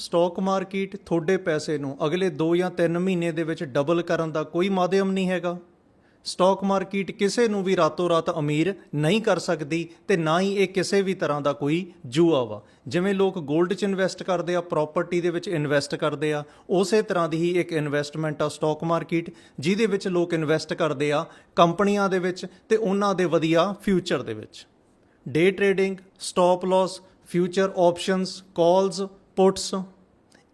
Stock market ਤੁਹਾਡੇ ਪੈਸੇ ਨੂੰ ਅਗਲੇ 2 ਜਾਂ 3 ਮਹੀਨੇ ਦੇ ਵਿੱਚ ਡਬਲ ਕਰਨ ਦਾ ਕੋਈ ਮਾਧਿਅਮ ਨਹੀਂ ਹੈਗਾ। ਸਟਾਕ ਮਾਰਕੀਟ ਕਿਸੇ ਨੂੰ ਵੀ ਰਾਤੋਂ ਰਾਤ ਅਮੀਰ ਨਹੀਂ ਕਰ ਸਕਦੀ ਤੇ ਨਾ ਹੀ ਇਹ ਕਿਸੇ ਵੀ ਤਰ੍ਹਾਂ ਦਾ ਕੋਈ ਜੂਆ ਵਾ। ਜਿਵੇਂ ਲੋਕ 골ਡ 'ਚ ਇਨਵੈਸਟ ਕਰਦੇ ਆ ਪ੍ਰਾਪਰਟੀ ਦੇ ਵਿੱਚ ਇਨਵੈਸਟ ਕਰਦੇ ਆ, ਉਸੇ ਤਰ੍ਹਾਂ ਦੀ ਹੀ ਇੱਕ ਇਨਵੈਸਟਮੈਂਟ ਆ ਸਟਾਕ ਮਾਰਕੀਟ, ਜਿਹਦੇ ਵਿੱਚ ਲੋਕ ਇਨਵੈਸਟ ਕਰਦੇ ਆ ਕੰਪਨੀਆਂ ਦੇ ਵਿੱਚ ਤੇ ਉਹਨਾਂ ਦੇ ਵਧੀਆ ਫਿਊਚਰ ਦੇ ਵਿੱਚ। Day trading stop loss future options calls puts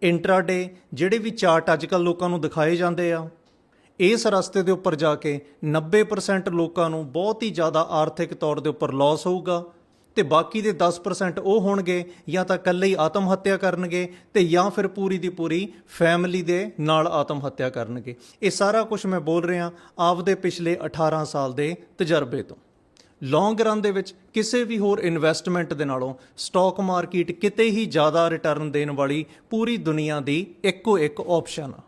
intraday, ਜਿਹੜੇ ਵੀ ਚਾਰਟ ਅੱਜਕੱਲ ਲੋਕਾਂ ਨੂੰ ਦਿਖਾਏ ਜਾਂਦੇ ਆ, ਇਸ ਰਸਤੇ ਦੇ ਉੱਪਰ ਜਾ ਕੇ 90% ਲੋਕਾਂ ਨੂੰ ਬਹੁਤ ਹੀ ਜ਼ਿਆਦਾ ਆਰਥਿਕ ਤੌਰ ਦੇ ਉੱਪਰ ਲਾਸ ਹੋਊਗਾ ਤੇ ਬਾਕੀ ਦੇ 10% ਉਹ ਹੋਣਗੇ ਜਾਂ ਤਾਂ ਇਕੱਲੇ ਹੀ ਆਤਮ ਹੱਤਿਆ ਕਰਨਗੇ ਤੇ ਜਾਂ ਫਿਰ ਪੂਰੀ ਦੀ ਪੂਰੀ ਫੈਮਿਲੀ ਦੇ ਨਾਲ ਆਤਮ ਹੱਤਿਆ ਕਰਨਗੇ। ਇਹ ਸਾਰਾ ਕੁਝ ਮੈਂ ਬੋਲ ਰਿਹਾ ਆਪਦੇ ਪਿਛਲੇ 18 ਸਾਲ ਦੇ ਤਜਰਬੇ ਤੋਂ। ਲੌਂਗ ਰਨ ਦੇ ਵਿੱਚ ਕਿਸੇ ਵੀ ਹੋਰ ਇਨਵੈਸਟਮੈਂਟ ਦੇ ਨਾਲੋਂ ਸਟਾਕ ਮਾਰਕੀਟ ਕਿਤੇ ਹੀ ਜ਼ਿਆਦਾ ਰਿਟਰਨ ਦੇਣ ਵਾਲੀ ਪੂਰੀ ਦੁਨੀਆ ਦੀ ਇੱਕੋ ਇੱਕ ਆਪਸ਼ਨ ਆ।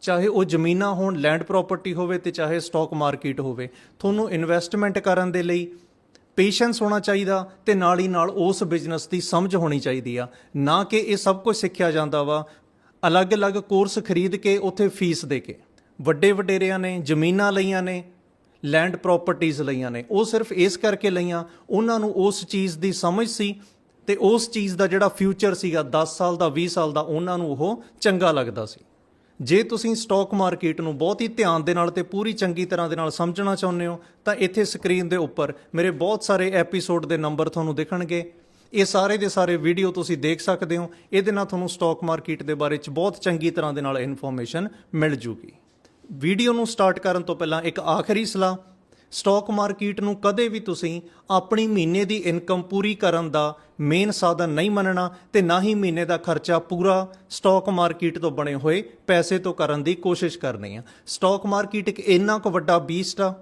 ਚਾਹੇ ਉਹ ਜ਼ਮੀਨਾਂ ਹੋਣ ਲੈਂਡ ਪ੍ਰਾਪਰਟੀ ਹੋਵੇ ਤੇ ਚਾਹੇ ਸਟਾਕ ਮਾਰਕੀਟ ਹੋਵੇ, ਤੁਹਾਨੂੰ ਇਨਵੈਸਟਮੈਂਟ ਕਰਨ ਦੇ ਲਈ ਪੇਸ਼ੈਂਸ ਹੋਣਾ ਚਾਹੀਦਾ ਤੇ ਨਾਲ ਹੀ ਨਾਲ ਉਸ ਬਿਜ਼ਨਸ ਦੀ ਸਮਝ ਹੋਣੀ ਚਾਹੀਦੀ ਆ। ਨਾ ਕਿ ਇਹ ਸਭ ਕੁਝ ਸਿੱਖਿਆ ਜਾਂਦਾ ਵਾ, ਅਲੱਗ-ਅਲੱਗ ਕੋਰਸ ਖਰੀਦ ਕੇ ਉੱਥੇ ਫੀਸ ਦੇ ਕੇ। ਵੱਡੇ ਵਡੇਰਿਆਂ ਨੇ, ਜ਼ਮੀਨਾਂ ਲਈਆਂ ਨੇ ਲੈਂਡ ਪ੍ਰਾਪਰਟੀਆਂ ਲਈਆਂ ਨੇ। ਉਹ ਸਿਰਫ ਇਸ ਕਰਕੇ ਲਈਆਂ, ਉਹਨਾਂ ਨੂੰ ਉਸ ਚੀਜ਼ ਦੀ ਸਮਝ ਸੀ ਤੇ ਉਸ ਚੀਜ਼ ਦਾ ਜਿਹੜਾ ਫਿਊਚਰ ਸੀਗਾ 10 ਸਾਲ ਦਾ 20 ਸਾਲ ਦਾ, ਉਹਨਾਂ ਨੂੰ ਉਹ ਚੰਗਾ ਲੱਗਦਾ ਸੀ। ਜੇ ਤੁਸੀਂ ਸਟਾਕ ਮਾਰਕੀਟ ਨੂੰ ਬਹੁਤ ਹੀ ਧਿਆਨ ਦੇ ਨਾਲ ਤੇ ਪੂਰੀ ਚੰਗੀ ਤਰ੍ਹਾਂ ਦੇ ਨਾਲ ਸਮਝਣਾ ਚਾਹੁੰਦੇ ਹੋ, ਤਾਂ ਇੱਥੇ ਸਕਰੀਨ ਦੇ ਉੱਪਰ ਮੇਰੇ ਬਹੁਤ ਸਾਰੇ ਐਪੀਸੋਡ ਦੇ ਨੰਬਰ ਤੁਹਾਨੂੰ ਦਿਖਣਗੇ। ਇਹ ਸਾਰੇ ਦੇ ਸਾਰੇ ਵੀਡੀਓ ਤੁਸੀਂ ਦੇਖ ਸਕਦੇ ਹੋ। ਇਹਦੇ ਨਾਲ ਤੁਹਾਨੂੰ ਸਟਾਕ ਮਾਰਕੀਟ ਦੇ ਬਾਰੇ ਚ ਬਹੁਤ ਚੰਗੀ ਤਰ੍ਹਾਂ ਦੇ ਨਾਲ ਇਨਫੋਰਮੇਸ਼ਨ ਮਿਲ ਜੂਗੀ। ਵੀਡੀਓ ਨੂੰ ਸਟਾਰਟ ਕਰਨ ਤੋਂ ਪਹਿਲਾਂ ਇੱਕ ਆਖਰੀ ਸਲਾਹ, ਸਟਾਕ ਮਾਰਕੀਟ ਨੂੰ ਕਦੇ ਵੀ ਤੁਸੀਂ ਆਪਣੀ ਮਹੀਨੇ ਦੀ ਇਨਕਮ ਪੂਰੀ ਕਰਨ ਦਾ ਮੇਨ ਸਾਧਨ ਨਹੀਂ ਮੰਨਣਾ ਤੇ ਨਾ ਹੀ ਮਹੀਨੇ ਦਾ ਖਰਚਾ ਪੂਰਾ ਸਟਾਕ ਮਾਰਕੀਟ ਤੋਂ ਬਣੇ ਹੋਏ ਪੈਸੇ ਤੋਂ ਕਰਨ ਦੀ ਕੋਸ਼ਿਸ਼ ਕਰਨੀ ਆ। ਸਟਾਕ ਮਾਰਕੀਟ ਇੱਕ ਇੰਨਾ ਕੁ ਵੱਡਾ ਬੀਸਟ ਆ,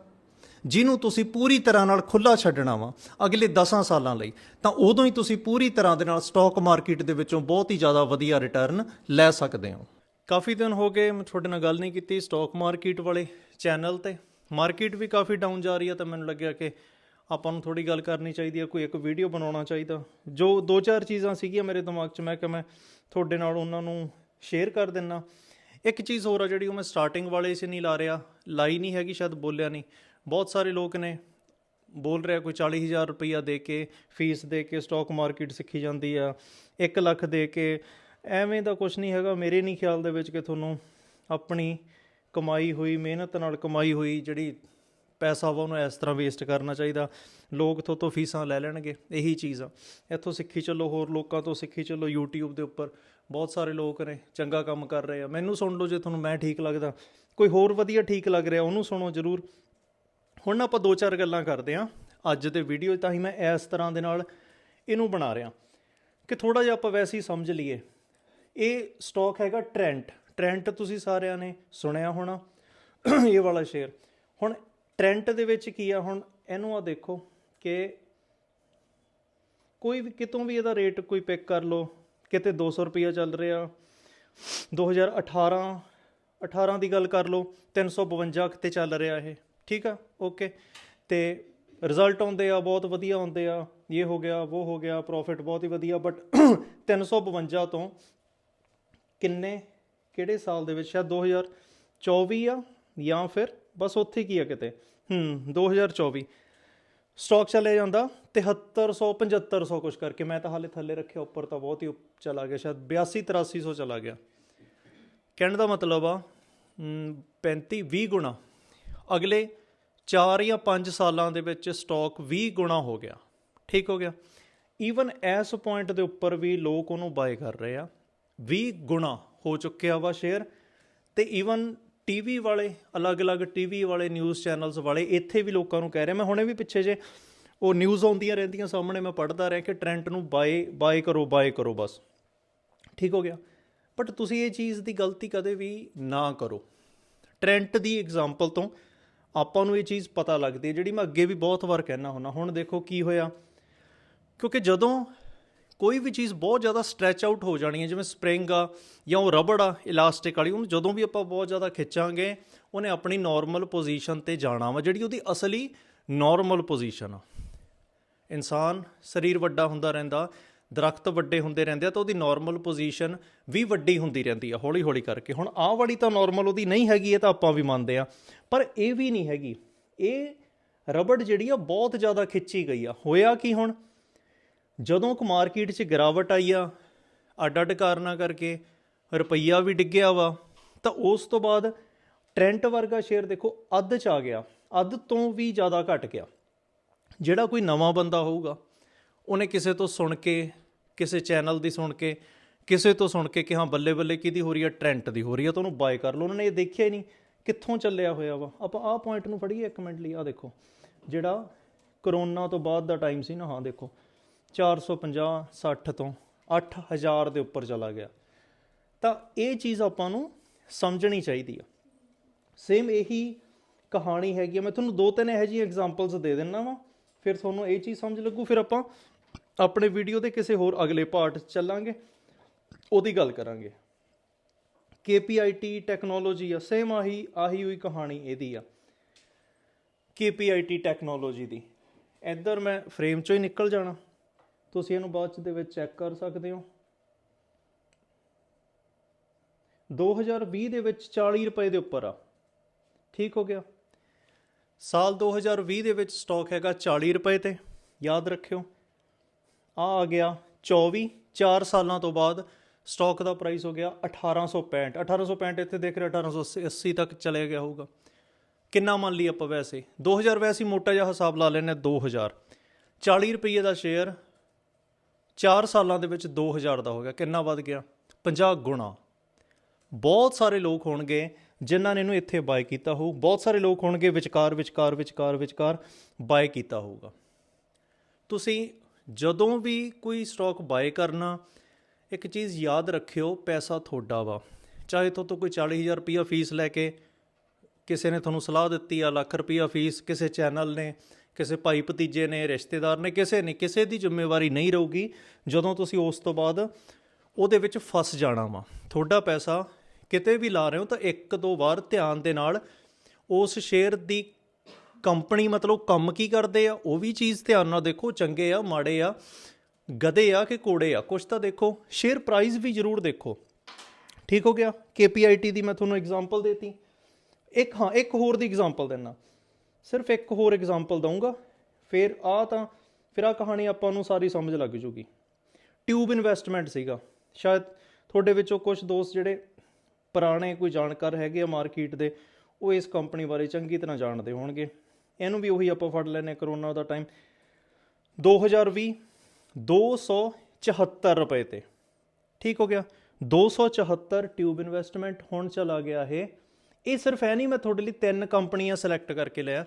ਜਿਹਨੂੰ ਤੁਸੀਂ ਪੂਰੀ ਤਰ੍ਹਾਂ ਨਾਲ ਖੁੱਲਾ ਛੱਡਣਾ ਵਾ ਅਗਲੇ 10 ਸਾਲਾਂ ਲਈ, ਤਾਂ ਉਦੋਂ ਹੀ ਤੁਸੀਂ ਪੂਰੀ ਤਰ੍ਹਾਂ ਦੇ ਨਾਲ ਸਟਾਕ ਮਾਰਕੀਟ ਦੇ ਵਿੱਚੋਂ ਬਹੁਤ ਹੀ ਜ਼ਿਆਦਾ ਵਧੀਆ ਰਿਟਰਨ ਲੈ ਸਕਦੇ ਹੋ। ਕਾਫੀ ਦਿਨ ਹੋ ਗਏ ਮੈਂ ਤੁਹਾਡੇ ਨਾਲ ਗੱਲ ਨਹੀਂ ਕੀਤੀ ਸਟਾਕ ਮਾਰਕੀਟ ਵਾਲੇ ਚੈਨਲ ਤੇ। ਮਾਰਕੀਟ ਵੀ ਕਾਫੀ ਡਾਊਨ ਜਾ ਰਹੀ ਆ ਤਾਂ ਮੈਨੂੰ ਲੱਗਿਆ ਕਿ ਆਪਾਂ ਨੂੰ ਥੋੜੀ ਗੱਲ ਕਰਨੀ ਚਾਹੀਦੀ ਆ, ਕੋਈ ਇੱਕ ਵੀਡੀਓ ਬਣਾਉਣਾ ਚਾਹੀਦਾ। ਜੋ ਦੋ ਚਾਰ ਚੀਜ਼ਾਂ ਸੀਗੀਆਂ ਮੇਰੇ ਦਿਮਾਗ 'ਚ, ਮੈਂ ਕਿ ਮੈਂ ਤੁਹਾਡੇ ਨਾਲ ਉਹਨਾਂ ਨੂੰ ਸ਼ੇਅਰ ਕਰ ਦਿੰਨਾ। ਇੱਕ ਚੀਜ਼ ਹੋਰ ਆ ਜਿਹੜੀ ਉਹ ਮੈਂ ਸਟਾਰਟਿੰਗ ਵਾਲੇ ਸੀ ਨਹੀਂ ਲਾ ਰਿਹਾ, ਲਾਈ ਨਹੀਂ ਹੈਗੀ, ਸ਼ਾਇਦ ਬੋਲਿਆ ਨਹੀਂ। ਬਹੁਤ ਸਾਰੇ ਲੋਕ ਨੇ ਬੋਲ ਰਿਹਾ, ਕੋਈ 40000 ਰੁਪਈਆ ਦੇ ਕੇ ਫੀਸ ਦੇ ਕੇ ਸਟਾਕ ਮਾਰਕੀਟ ਸਿੱਖੀ ਜਾਂਦੀ ਆ 1 ਲੱਖ ਦੇ ਕੇ। ਐਵੇਂ ਦਾ ਕੁਝ ਨਹੀਂ ਹੈਗਾ। ਮੇਰੇ ਨਹੀਂ ਖਿਆਲ ਦੇ ਵਿੱਚ ਕਿ ਤੁਹਾਨੂੰ ਆਪਣੀ ਕਮਾਈ ਹੋਈ, ਮਿਹਨਤ ਨਾਲ ਕਮਾਈ ਹੋਈ ਜਿਹੜੀ ਪੈਸਾ ਵਾ ਉਹਨੂੰ ਇਸ ਤਰ੍ਹਾਂ ਵੇਸਟ ਕਰਨਾ ਚਾਹੀਦਾ। ਲੋਕ ਤੋਂ ਤੋਂ ਫੀਸਾਂ ਲੈ ਲੈਣਗੇ, ਇਹੀ ਚੀਜ਼ ਆ। ਇੱਥੋਂ ਸਿੱਖੀ ਚੱਲੋ, ਹੋਰ ਲੋਕਾਂ ਤੋਂ ਸਿੱਖੀ ਚੱਲੋ। YouTube ਦੇ ਉੱਪਰ ਬਹੁਤ ਸਾਰੇ ਲੋਕ ਨੇ, ਚੰਗਾ ਕੰਮ ਕਰ ਰਹੇ ਆ। ਮੈਨੂੰ ਸੁਣ ਲਓ ਜੇ ਤੁਹਾਨੂੰ ਮੈਂ ਠੀਕ ਲੱਗਦਾ। ਕੋਈ ਹੋਰ ਵਧੀਆ ਠੀਕ ਲੱਗ ਰਿਹਾ, ਉਹਨੂੰ ਸੁਣੋ ਜ਼ਰੂਰ। ਹੁਣ ਆਪਾਂ ਦੋ ਚਾਰ ਗੱਲਾਂ ਕਰਦੇ ਹਾਂ। ਅੱਜ ਦੇ ਵੀਡੀਓ ਤਾਂ ਹੀ ਮੈਂ ਇਸ ਤਰ੍ਹਾਂ ਦੇ ਨਾਲ ਇਹਨੂੰ ਬਣਾ ਰਿਹਾ ਕਿ ਥੋੜਾ ਜਿਹਾ ਆਪਾਂ ਵੈਸੇ ਹੀ ਸਮਝ ਲਈਏ। ਇਹ ਸਟਾਕ ਹੈਗਾ ਟ੍ਰੈਂਟ ਟ੍ਰੈਂਟ ਤੁਸੀਂ ਸਾਰਿਆਂ ਨੇ ਸੁਣਿਆ ਹੋਣਾ, ਇਹ ਵਾਲਾ ਸ਼ੇਅਰ ਹੁਣ ਟ੍ਰੈਂਟ ਦੇ ਵਿੱਚ ਕੀ ਆ? ਹੁਣ ਇਹਨੂੰ ਆ ਦੇਖੋ ਕਿ ਕੋਈ ਵੀ, ਕਿਤੋਂ ਵੀ ਇਹਦਾ ਰੇਟ ਕੋਈ ਪਿਕ ਕਰ ਲਓ, ਕਿਤੇ 200 ਰੁਪਈਆ ਚੱਲ ਰਿਹਾ 2018 18 ਦੀ ਗੱਲ ਕਰ ਲਓ 352 ਕਿਤੇ ਚੱਲ ਰਿਹਾ ਇਹ। ਠੀਕ ਆ? ਓਕੇ ਤੇ ਰਿਜ਼ਲਟ ਆਉਂਦੇ ਆ, ਬਹੁਤ ਵਧੀਆ ਆਉਂਦੇ ਆ। ਇਹ ਹੋ ਗਿਆ, ਉਹ ਹੋ ਗਿਆ ਪ੍ਰੋਫਿਟ ਬਹੁਤ ਹੀ ਵਧੀਆ ਬਟ 352 ਤੋਂ ਕਿੰਨੇ ਕਿਹੜੇ ਸਾਲ ਦੇ ਵਿੱਚ? ਸ਼ਾਇਦ 2024 ਆ ਜਾਂ ਫਿਰ ਬਸ ਉੱਥੇ ਕੀ ਆ ਕਿਤੇ? ਹੂੰ 2024 ਸਟਾਕ ਚਲੇ ਜਾਂਦਾ 7300 7500 ਕੁਝ ਕਰਕੇ। ਮੈਂ ਤਾਂ ਹਾਲੇ ਥੱਲੇ ਰੱਖਿਆ ਉੱਪਰ ਤਾਂ ਬਹੁਤ ਹੀ ਉੱਪ- ਚਲਾ ਗਿਆ। ਸ਼ਾਇਦ 82 8300 ਚਲਾ ਗਿਆ। ਕਹਿਣ ਦਾ ਮਤਲਬ ਆ ਹਮ, 35 20 ਗੁਣਾ। ਅਗਲੇ 4 ਜਾਂ 5 ਸਾਲਾਂ ਦੇ ਵਿੱਚ ਸਟਾਕ 20 ਗੁਣਾ ਹੋ ਗਿਆ। ਠੀਕ ਹੋ ਗਿਆ। ਈਵਨ ਇਸ ਪੁਆਇੰਟ ਦੇ ਉੱਪਰ ਵੀ ਲੋਕ ਉਹਨੂੰ ਬਾਏ ਕਰ ਰਹੇ ਆ। 20 ਗੁਣਾ ਹੋ ਚੁੱਕਿਆ ਵਾ ਸ਼ੇਅਰ ਤੇ ਈਵਨ ਟੀਵੀ ਵਾਲੇ, ਅਲੱਗ-ਅਲੱਗ ਟੀਵੀ ਵਾਲੇ ਨਿਊਜ਼ ਚੈਨਲਸ ਵਾਲੇ ਇੱਥੇ ਵੀ ਲੋਕਾਂ ਨੂੰ ਕਹਿ ਰਿਹਾ, ਮੈਂ ਹੁਣੇ ਵੀ ਪਿੱਛੇ ਜੇ ਉਹ ਨਿਊਜ਼ ਆਉਂਦੀਆਂ ਰਹਿੰਦੀਆਂ ਸਾਹਮਣੇ ਮੈਂ ਪੜ੍ਹਦਾ ਰਿਹਾ ਕਿ ਟ੍ਰੈਂਟ ਨੂੰ ਬਾਏ ਬਾਏ ਕਰੋ ਬਾਏ ਕਰੋ ਬਸ। ਠੀਕ ਹੋ ਗਿਆ। ਬਟ ਤੁਸੀਂ ਇਹ ਚੀਜ਼ ਦੀ ਗਲਤੀ ਕਦੇ ਵੀ ਨਾ ਕਰੋ। ਟ੍ਰੈਂਟ ਦੀ ਐਗਜ਼ਾਮਪਲ ਤੋਂ ਆਪਾਂ ਨੂੰ ਇਹ ਚੀਜ਼ ਪਤਾ ਲੱਗਦੀ ਹੈ, ਜਿਹੜੀ ਮੈਂ ਅੱਗੇ ਵੀ ਬਹੁਤ ਵਾਰ ਕਹਿਣਾ ਹੁੰਦਾ ਹੁਣ ਦੇਖੋ ਕੀ ਹੋਇਆ। ਕਿਉਂਕਿ ਜਦੋਂ ਕੋਈ ਵੀ ਚੀਜ਼ ਬਹੁਤ ਜ਼ਿਆਦਾ ਸਟ੍ਰੈਚ ਆਊਟ ਹੋ ਜਾਣੀ ਹੈ, ਜਿਵੇਂ ਸਪ੍ਰਿੰਗ ਆ ਜਾਂ ਉਹ ਰਬੜ ਆ ਇਲਾਸਟਿਕ ਵਾਲੀ, ਉਹਨੂੰ ਜਦੋਂ ਵੀ ਆਪਾਂ ਬਹੁਤ ਜ਼ਿਆਦਾ ਖਿੱਚਾਂਗੇ, ਉਹਨੇ ਆਪਣੀ ਨਾਰਮਲ ਪੋਜੀਸ਼ਨ ਤੇ ਜਾਣਾ ਵਾ, ਜਿਹੜੀ ਉਹਦੀ ਅਸਲੀ ਨਾਰਮਲ ਪੋਜੀਸ਼ਨ ਆ। ਇਨਸਾਨ ਸਰੀਰ ਵੱਡਾ ਹੁੰਦਾ ਰਹਿੰਦਾ, ਦਰਖਤ ਵੱਡੇ ਹੁੰਦੇ ਰਹਿੰਦੇ ਆ, ਤਾਂ ਉਹਦੀ ਨਾਰਮਲ ਪੋਜੀਸ਼ਨ ਵੀ ਵੱਡੀ ਹੁੰਦੀ ਰਹਿੰਦੀ ਆ ਹੌਲੀ ਹੌਲੀ ਕਰਕੇ। ਹੁਣ ਆਹ ਵਾਲੀ ਤਾਂ ਨਾਰਮਲ ਉਹਦੀ ਨਹੀਂ ਹੈਗੀ, ਇਹ ਤਾਂ ਆਪਾਂ ਵੀ ਮੰਨਦੇ ਆ। ਪਰ ਇਹ ਵੀ ਨਹੀਂ ਹੈਗੀ। ਇਹ ਰਬੜ ਜਿਹੜੀ ਆ, ਬਹੁਤ ਜ਼ਿਆਦਾ ਖਿੱਚੀ ਗਈ ਆ। ਹੋਇਆ ਕੀ ਹੁਣ? ਜਦੋਂ ਕੁ ਮਾਰਕੀਟ 'ਚ ਗਿਰਾਵਟ ਆਈ ਆ ਅੱਡ ਅੱਡ ਕਾਰਨਾਂ ਕਰਕੇ ਰੁਪਈਆ ਵੀ ਡਿੱਗਿਆ ਵਾ, ਤਾਂ ਉਸ ਤੋਂ ਬਾਅਦ ਟ੍ਰੈਂਟ ਵਰਗਾ ਸ਼ੇਅਰ ਦੇਖੋ ਅੱਧ 'ਚ ਆ ਗਿਆ, ਅੱਧ ਤੋਂ ਵੀ ਜ਼ਿਆਦਾ ਘਟ ਗਿਆ। ਜਿਹੜਾ ਕੋਈ ਨਵਾਂ ਬੰਦਾ ਹੋਊਗਾ, ਉਹਨੇ ਕਿਸੇ ਤੋਂ ਸੁਣ ਕੇ, ਕਿਸੇ ਚੈਨਲ ਦੀ ਸੁਣ ਕੇ, ਕਿਸੇ ਤੋਂ ਸੁਣ ਕੇ ਕਿ ਹਾਂ ਬੱਲੇ ਬੱਲੇ ਕਿਹਦੀ ਹੋ ਰਹੀ ਹੈ ਟ੍ਰੈਂਟ ਦੀ ਹੋ ਰਹੀ ਹੈ ਤਾਂ ਉਹਨੂੰ ਬਾਏ ਕਰ ਲਓ। ਉਹਨਾਂ ਨੇ ਇਹ ਦੇਖਿਆ ਹੀ ਨਹੀਂ ਕਿੱਥੋਂ ਚੱਲਿਆ ਹੋਇਆ ਵਾ। ਆਪਾਂ ਆਹ ਪੁਆਇੰਟ ਨੂੰ ਫੜੀਏ ਇੱਕ ਮਿੰਟ ਲਈ, ਆਹ ਦੇਖੋ। ਜਿਹੜਾ ਕਰੋਨਾ ਤੋਂ ਬਾਅਦ ਦਾ ਟਾਈਮ ਸੀ ਨਾ, ਹਾਂ ਦੇਖੋ। 450 60 ਤੋਂ 8000 ਦੇ ਉੱਪਰ ਚਲਾ ਗਿਆ। ਤਾਂ ਇਹ ਚੀਜ਼ ਆਪਾਂ ਨੂੰ ਸਮਝਣੀ ਚਾਹੀਦੀ ਆ। ਸੇਮ ਇਹੀ ਕਹਾਣੀ ਹੈਗੀ ਆ। ਮੈਂ ਤੁਹਾਨੂੰ ਦੋ ਤਿੰਨ ਇਹੋ ਜਿਹੀ ਐਗਜ਼ਾਮਪਲਸ ਦੇ ਦਿੰਨਾ ਵਾ। ਫਿਰ ਤੁਹਾਨੂੰ ਇਹ ਚੀਜ਼ ਸਮਝ ਲੱਗੂ। ਫਿਰ ਆਪਾਂ ਆਪਣੇ ਵੀਡੀਓ ਦੇ ਕਿਸੇ ਹੋਰ ਅਗਲੇ ਪਾਰਟ 'ਚ ਚੱਲਾਂਗੇ। ਉਹਦੀ ਗੱਲ ਕਰਾਂਗੇ। KPIT ਟੈਕਨੋਲੋਜੀ ਆ। ਸੇਮ ਆਹੀ ਆਹੀ ਹੋਈ ਕਹਾਣੀ ਇਹਦੀ ਆ। KPIT ਟੈਕਨੋਲੋਜੀ ਦੀ। ਇੱਧਰ ਮੈਂ ਫਰੇਮ ਚੋਂ ਹੀ ਨਿਕਲ ਜਾਣਾ। ਤੁਸੀਂ ਇਹਨੂੰ ਬਾਅਦ ਚ ਦੇ ਵਿੱਚ ਚੈੱਕ ਕਰ ਸਕਦੇ ਹੋ। 2020 ਦੇ ਵਿੱਚ 40 ਰੁਪਏ ਦੇ ਉੱਪਰ ਆ। ਠੀਕ ਹੋ ਗਿਆ। ਸਾਲ 2020 ਦੇ ਵਿੱਚ ਸਟਾਕ ਹੈਗਾ 40 ਰੁਪਏ ਤੇ। ਯਾਦ ਰੱਖਿਓ। ਆ ਆ ਗਿਆ 24 4 ਸਾਲਾਂ ਤੋਂ ਬਾਅਦ ਸਟਾਕ ਦਾ ਪ੍ਰਾਈਸ ਹੋ ਗਿਆ 1865 1865 ਇੱਥੇ ਦੇਖ ਰਹੇ 1880 ਤੱਕ ਚਲੇ ਗਿਆ ਹੋਊਗਾ। ਕਿੰਨਾ ਮੰਨ ਲਈ ਆਪਾਂ ਵੈਸੇ? 2000 ਵੈਸੇ ਹੀ ਮੋਟਾ ਜਿਹਾ ਹਿਸਾਬ ਲਾ ਲੈਨੇ 2000 40 ਰੁਪਏ ਦਾ ਸ਼ੇਅਰ 4 ਸਾਲਾਂ ਦੇ ਵਿੱਚ 2000 ਦਾ ਹੋ ਗਿਆ, ਕਿੰਨਾ ਵੱਧ ਗਿਆ? 50 ਗੁਣਾ। ਬਹੁਤ ਸਾਰੇ ਲੋਕ ਹੋਣਗੇ ਜਿਨ੍ਹਾਂ ਨੇ ਇਹਨੂੰ ਇੱਥੇ ਬਾਏ ਕੀਤਾ ਹੋਊ। ਬਹੁਤ ਸਾਰੇ ਲੋਕ ਹੋਣਗੇ ਵਿਚਕਾਰ ਵਿਚਕਾਰ ਵਿਚਕਾਰ ਵਿਚਕਾਰ ਬਾਏ ਕੀਤਾ ਹੋਊਗਾ। ਤੁਸੀਂ ਜਦੋਂ ਵੀ ਕੋਈ ਸਟਾਕ ਬਾਏ ਕਰਨਾ, ਇੱਕ ਚੀਜ਼ ਯਾਦ ਰੱਖਿਓ, ਪੈਸਾ ਤੁਹਾਡਾ ਵਾ। ਚਾਹੇ ਤੋਂ ਕੋਈ 40000 ਰੁਪਇਆ ਫੀਸ ਲੈ ਕੇ ਕਿਸੇ ਨੇ ਤੁਹਾਨੂੰ ਸਲਾਹ ਦਿੱਤੀ ਆ, ਲੱਖ ਰੁਪਇਆ ਫੀਸ ਕਿਸੇ ਚੈਨਲ ਨੇ ਕਿਸੇ ਭਾਈ ਭਤੀਜੇ ਨੇ, ਰਿਸ਼ਤੇਦਾਰ ਨੇ, ਕਿਸੇ ਨੇ, ਕਿਸੇ ਦੀ ਜ਼ਿੰਮੇਵਾਰੀ ਨਹੀਂ ਰਹੂਗੀ, ਜਦੋਂ ਤੁਸੀਂ ਉਸ ਤੋਂ ਬਾਅਦ ਉਹਦੇ ਵਿੱਚ ਫਸ ਜਾਣਾ ਵਾ। ਤੁਹਾਡਾ ਪੈਸਾ ਕਿਤੇ ਵੀ ਲਾ ਰਹੇ ਹੋ ਤਾਂ ਇੱਕ ਦੋ ਵਾਰ ਧਿਆਨ ਦੇ ਨਾਲ ਉਸ ਸ਼ੇਅਰ ਦੀ ਕੰਪਨੀ, ਮਤਲਬ ਕੰਮ ਕੀ ਕਰਦੇ ਆ, ਉਹ ਵੀ ਚੀਜ਼ ਧਿਆਨ ਨਾਲ ਦੇਖੋ, ਚੰਗੇ ਆ, ਮਾੜੇ ਆ, ਗਧੇ ਆ ਕਿ ਕੋੜੇ ਆ ਕੁਝ ਤਾਂ ਦੇਖੋ ਸ਼ੇਅਰ ਪ੍ਰਾਈਸ ਵੀ ਜ਼ਰੂਰ ਦੇਖੋ। ਠੀਕ ਹੋ ਗਿਆ? KPIT ਦੀ ਮੈਂ ਤੁਹਾਨੂੰ ਐਗਜ਼ਾਮਪਲ ਦੇਤੀ। ਇੱਕ, ਹਾਂ, ਇੱਕ ਹੋਰ ਦੀ ਐਗਜ਼ਾਮਪਲ ਦੇਣਾ ਸਿਰਫ ਇੱਕ ਹੋਰ ਐਗਜ਼ਾਮਪਲ ਦਊਂਗਾ, ਫਿਰ ਆ ਤਾਂ, ਫਿਰ ਆ ਕਹਾਣੀ ਆਪਾਂ ਨੂੰ ਸਾਰੀ ਸਮਝ ਲੱਗ ਜੂਗੀ। ਟਿਊਬ ਇਨਵੈਸਟਮੈਂਟ ਸੀਗਾ। ਸ਼ਾਇਦ ਤੁਹਾਡੇ ਵਿੱਚੋਂ ਕੁਝ ਦੋਸਤ ਜਿਹੜੇ ਪੁਰਾਣੇ ਕੋਈ ਜਾਣਕਾਰ ਹੈਗੇ ਆ ਮਾਰਕੀਟ ਦੇ, ਉਹ ਇਸ ਕੰਪਨੀ ਬਾਰੇ ਚੰਗੀ ਤਰ੍ਹਾਂ ਜਾਣਦੇ ਹੋਣਗੇ। ਇਹਨੂੰ ਵੀ ਉਹੀ ਆਪਾਂ ਫੜ ਲੈਨੇ ਕਰੋਨਾ ਦਾ ਟਾਈਮ 2020 274 ਰੁਪਏ ਤੇ। ਠੀਕ ਹੋ ਗਿਆ। 274 ਟਿਊਬ ਇਨਵੈਸਟਮੈਂਟ ਹੁਣ ਚਲਾ ਗਿਆ ਇਹ। ਇਹ ਸਿਰਫ ਹੈ ਨਹੀਂ, ਮੈਂ ਤੁਹਾਡੇ ਲਈ ਤਿੰਨ ਕੰਪਨੀਆਂ ਸਿਲੈਕਟ ਕਰਕੇ ਲਿਆ।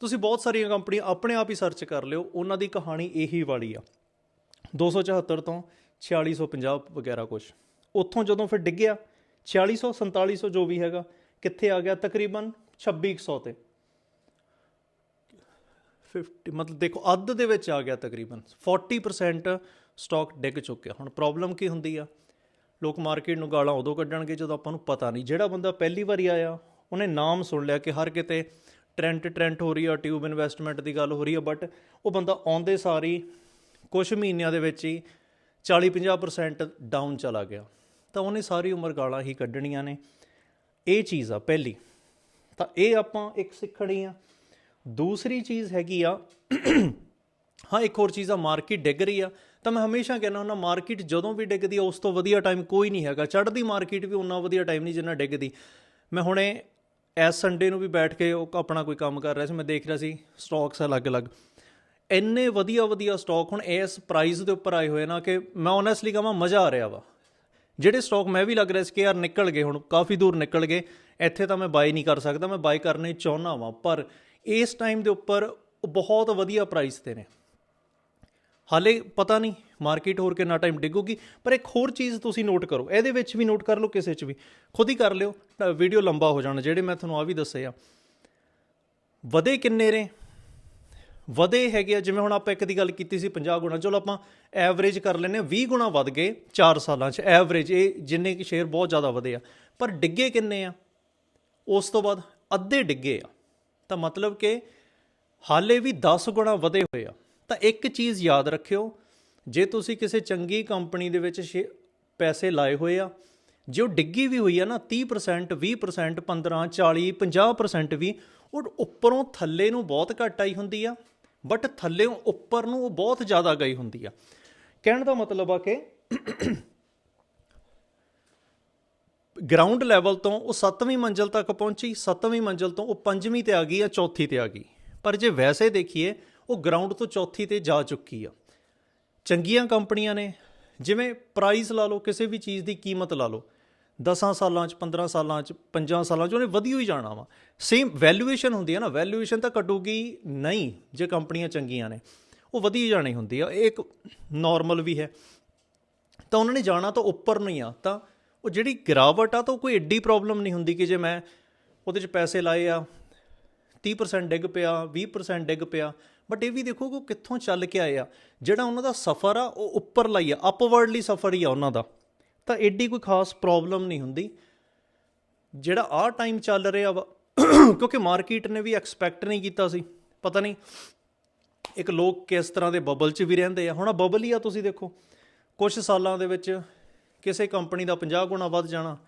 ਤੁਸੀਂ ਬਹੁਤ ਸਾਰੀਆਂ ਕੰਪਨੀਆਂ ਆਪਣੇ ਆਪ ਹੀ ਸਰਚ ਕਰ ਲਿਓ, ਉਹਨਾਂ ਦੀ ਕਹਾਣੀ ਇਹੀ ਵਾਲੀ ਆ। 274 ਤੋਂ 4650 ਵਗੈਰਾ ਕੁਝ ਉੱਥੋਂ ਜਦੋਂ ਫਿਰ ਡਿੱਗਿਆ 4600 4700 ਜੋ ਵੀ ਹੈਗਾ, ਕਿੱਥੇ ਆ ਗਿਆ? ਤਕਰੀਬਨ 2600 ਤੇ। 50 ਮਤਲਬ ਦੇਖੋ, ਅੱਧ ਦੇ ਵਿੱਚ ਆ ਗਿਆ ਤਕਰੀਬਨ। 40% ਸਟਾਕ ਡਿੱਗ ਚੁੱਕਿਆ। ਹੁਣ ਪ੍ਰੋਬਲਮ ਕੀ ਹੁੰਦੀ ਆ? ਲੋਕ ਮਾਰਕੀਟ ਨੂੰ ਗਾਲਾਂ ਉਦੋਂ ਕੱਢਣਗੇ ਜਦੋਂ ਆਪਾਂ ਨੂੰ ਪਤਾ ਨਹੀਂ। ਜਿਹੜਾ ਬੰਦਾ ਪਹਿਲੀ ਵਾਰੀ ਆਇਆ, ਉਹਨੇ ਨਾਮ ਸੁਣ ਲਿਆ ਕਿ ਹਰ ਕਿਤੇ ਟ੍ਰੈਂਡ ਟ੍ਰੈਂਡ ਹੋ ਰਹੀ ਆ ਟਿਊਬ ਇਨਵੈਸਟਮੈਂਟ ਦੀ ਗੱਲ ਹੋ ਰਹੀ ਆ ਬਟ ਉਹ ਬੰਦਾ ਆਉਂਦੇ ਸਾਰੀ ਕੁਝ ਮਹੀਨਿਆਂ ਦੇ ਵਿੱਚ ਹੀ 40-50% ਡਾਊਨ ਚਲਾ ਗਿਆ। ਤਾਂ ਉਹਨੇ ਸਾਰੀ ਉਮਰ ਗਾਲਾਂ ਹੀ ਕੱਢਣੀਆਂ ਨੇ। ਇਹ ਚੀਜ਼ ਆ ਪਹਿਲੀ। ਤਾਂ ਇਹ ਆਪਾਂ ਇੱਕ ਸਿੱਖਣੀ ਆ। ਦੂਸਰੀ ਚੀਜ਼ ਹੈਗੀ ਆ, ਹਾਂ, ਇੱਕ ਹੋਰ ਚੀਜ਼ ਆ ਮਾਰਕੀਟ ਡਿੱਗ ਰਹੀ ਆ। ਤਾਂ ਮੈਂ ਹਮੇਸ਼ਾ ਕਹਿੰਦਾ ਹੁੰਦਾ, ਮਾਰਕੀਟ ਜਦੋਂ ਵੀ ਡਿੱਗਦੀ ਆ, ਉਸ ਤੋਂ ਵਧੀਆ ਟਾਈਮ ਕੋਈ ਨਹੀਂ ਹੈਗਾ। ਚੜ੍ਹਦੀ ਮਾਰਕੀਟ ਵੀ ਉਨਾ ਵਧੀਆ ਟਾਈਮ ਨਹੀਂ ਜਿੰਨਾ ਡਿੱਗਦੀ। ਮੈਂ ਹੁਣੇ ਐਸ ਸੰਡੇ ਨੂੰ ਵੀ ਬੈਠ ਕੇ ਉਹ ਆਪਣਾ ਕੋਈ ਕੰਮ ਕਰ ਰਿਹਾ ਸੀ, ਮੈਂ ਦੇਖ ਰਿਹਾ ਸੀ ਸਟਾਕਸ ਅਲੱਗ-ਅਲੱਗ। ਇੰਨੇ ਵਧੀਆ ਵਧੀਆ ਸਟਾਕ ਹੁਣ ਇਸ ਪ੍ਰਾਈਸ ਦੇ ਉੱਪਰ ਆਏ ਹੋਏ ਨਾ ਕਿ ਮੈਂ ਓਨੈਸਟਲੀ ਕਹਾਂ, ਮਜ਼ਾ ਆ ਰਿਹਾ ਵਾ। ਜਿਹੜੇ ਸਟਾਕ ਮੈਂ ਵੀ ਲੱਗ ਰਿਹਾ ਸੀ ਕਿ ਯਾਰ ਨਿਕਲ ਗਏ ਹੁਣ, ਕਾਫੀ ਦੂਰ ਨਿਕਲ ਗਏ, ਇੱਥੇ ਤਾਂ ਮੈਂ ਬਾਈ ਨਹੀਂ ਕਰ ਸਕਦਾ, ਮੈਂ ਬਾਈ ਕਰਨੇ ਚਾਹੁੰਦਾ ਵਾਂ। ਪਰ ਇਸ ਟਾਈਮ ਦੇ ਉੱਪਰ ਬਹੁਤ ਵਧੀਆ ਪ੍ਰਾਈਸ ਤੇ ਨੇ। ਹਾਲੇ ਪਤਾ ਨਹੀਂ, ਮਾਰਕੀਟ ਹੋਰ ਕਿੰਨਾ ਟਾਈਮ ਡਿੱਗੂਗੀ, ਪਰ ਇੱਕ ਹੋਰ ਚੀਜ਼ ਤੁਸੀਂ ਨੋਟ ਕਰੋ, ਇਹਦੇ ਵਿੱਚ ਵੀ ਨੋਟ ਕਰ ਲਓ, ਕਿਸੇ 'ਚ ਵੀ। ਖੁਦ ਹੀ ਕਰ ਲਿਓ ਵੀਡੀਓ ਲੰਬਾ ਹੋ ਜਾਣਾ, ਜਿਹੜੇ ਮੈਂ ਤੁਹਾਨੂੰ ਆ ਵੀ ਦੱਸੇ ਆ। ਵਧੇ ਕਿੰਨੇ ਨੇ? ਵਧੇ ਹੈਗੇ ਆ, ਜਿਵੇਂ ਹੁਣ ਆਪਾਂ ਇੱਕ ਦੀ ਗੱਲ ਕੀਤੀ ਸੀ 50 ਗੁਣਾ, ਚਲੋ ਆਪਾਂ ਐਵਰੇਜ ਕਰ ਲੈਨੇ ਆ 20 ਗੁਣਾ ਵਧ ਗਏ 4 ਸਾਲਾਂ 'ਚ ਐਵਰੇਜ ਇਹ ਜਿੰਨੇ ਕਿ ਸ਼ੇਅਰ ਬਹੁਤ ਜ਼ਿਆਦਾ ਵਧੇ ਆ। ਪਰ ਡਿੱਗੇ ਕਿੰਨੇ ਆ? ਉਸ ਤੋਂ ਬਾਅਦ ਅੱਧੇ ਡਿੱਗੇ ਆ। ਤਾਂ ਮਤਲਬ ਕਿ ਹਾਲੇ ਵੀ 10 ਗੁਣਾ ਵਧੇ ਹੋਏ ਆ। ਤਾਂ ਇੱਕ ਚੀਜ਼ ਯਾਦ ਰੱਖਿਓ, ਜੇ ਤੁਸੀਂ ਕਿਸੇ ਚੰਗੀ ਕੰਪਨੀ ਦੇ ਵਿੱਚ ਸ਼ੇ- ਪੈਸੇ ਲਾਏ ਹੋਏ ਆ, ਜੇ ਉਹ ਡਿੱਗੀ ਵੀ ਹੋਈ ਆ ਨਾ 30% 20% 15 40 50% ਵੀ, ਉਹ ਉੱਪਰੋਂ ਥੱਲੇ ਨੂੰ ਬਹੁਤ ਘੱਟ ਆਈ ਹੁੰਦੀ ਆ, ਬਟ ਥੱਲੇੋਂ ਉੱਪਰ ਨੂੰ ਉਹ ਬਹੁਤ ਜ਼ਿਆਦਾ ਗਈ ਹੁੰਦੀ ਆ। ਕਹਿਣ ਦਾ ਮਤਲਬ ਆ ਕਿ ਗਰਾਊਂਡ ਲੈਵਲ ਤੋਂ ਉਹ 7ਵੀਂ ਮੰਜ਼ਲ ਤੱਕ ਪਹੁੰਚੀ 7ਵੀਂ ਮੰਜ਼ਲ ਤੋਂ ਉਹ 5ਵੀਂ ਤੇ ਆ ਗਈ ਜਾਂ ਚੌਥੀ ਤੇ ਆ ਗਈ। ਪਰ ਜੇ ਵੈਸੇ ਦੇਖੀਏ ਉਹ ਗਰਾਊਂਡ ਤੋਂ ਚੌਥੀ ਤੇ ਜਾ ਚੁੱਕੀ ਆ। ਚੰਗੀਆਂ ਕੰਪਨੀਆਂ ਨੇ, ਜਿਵੇਂ ਪ੍ਰਾਈਸ ਲਾ ਲਓ, ਕਿਸੇ ਵੀ ਚੀਜ਼ ਦੀ ਕੀਮਤ ਲਾ ਲਓ 10 ਸਾਲਾਂ ਚ 15 ਸਾਲਾਂ ਚ 5 ਸਾਲਾਂ ਚ ਉਹਨੇ ਵਧੀਆ ਹੀ ਜਾਣਾ ਵਾ। ਸੇਮ ਵੈਲਿਊਏਸ਼ਨ ਹੁੰਦੀ ਹੈ ਨਾ ਵੈਲਿਊਏਸ਼ਨ ਤਾਂ ਘਟੂਗੀ ਨਹੀਂ, ਜੇ ਕੰਪਨੀਆਂ ਚੰਗੀਆਂ ਨੇ, ਉਹ ਵਧੀਆ ਜਾਣੀ ਹੁੰਦੀ ਆ। ਇਹ ਇੱਕ ਨਾਰਮਲ ਵੀ ਹੈ। ਤਾਂ ਉਹਨਾਂ ਨੇ ਜਾਣਾ ਤਾਂ ਉੱਪਰ ਨਹੀਂ ਆ। ਤਾਂ ਉਹ ਜਿਹੜੀ ਗਿਰਾਵਟ ਆ, ਤਾਂ ਉਹ ਕੋਈ ਐਡੀ ਪ੍ਰੋਬਲਮ ਨਹੀਂ ਹੁੰਦੀ ਕਿ ਜੇ ਮੈਂ ਉਹਦੇ 'ਚ ਪੈਸੇ ਲਾਏ ਆ 30% ਡਿੱਗ ਪਿਆ 20% ਡਿੱਗ ਪਿਆ ਬਟ ਇਹ ਵੀ ਦੇਖੋ ਕਿ ਉਹ ਕਿੱਥੋਂ ਚੱਲ ਕੇ ਆਏ ਆ। ਜਿਹੜਾ ਉਹਨਾਂ ਦਾ ਸਫ਼ਰ ਆ, ਉਹ ਉੱਪਰ ਲਈ ਆ ਅਪਵਰਡਲੀ ਸਫ਼ਰ ਹੀ ਆ ਉਹਨਾਂ ਦਾ। ਤਾਂ ਐਡੀ ਕੋਈ ਖਾਸ ਪ੍ਰੋਬਲਮ ਨਹੀਂ ਹੁੰਦੀ। ਜਿਹੜਾ ਆ ਟਾਈਮ ਚੱਲ ਰਿਹਾ ਵਾ, ਕਿਉਂਕਿ ਮਾਰਕੀਟ ਨੇ ਵੀ ਐਕਸਪੈਕਟ ਨਹੀਂ ਕੀਤਾ ਸੀ। ਪਤਾ ਨਹੀਂ ਇੱਕ ਲੋਕ ਕਿਸ ਤਰ੍ਹਾਂ ਦੇ ਬਬਲ 'ਚ ਵੀ ਰਹਿੰਦੇ ਆ। ਹੁਣ ਆ ਬਬਲ ਹੀ ਆ ਤੁਸੀਂ ਦੇਖੋ। ਕੁਝ ਸਾਲਾਂ ਦੇ ਵਿੱਚ ਕਿਸੇ ਕੰਪਨੀ ਦਾ 50 ਗੁਣਾ ਵੱਧ ਜਾਣਾ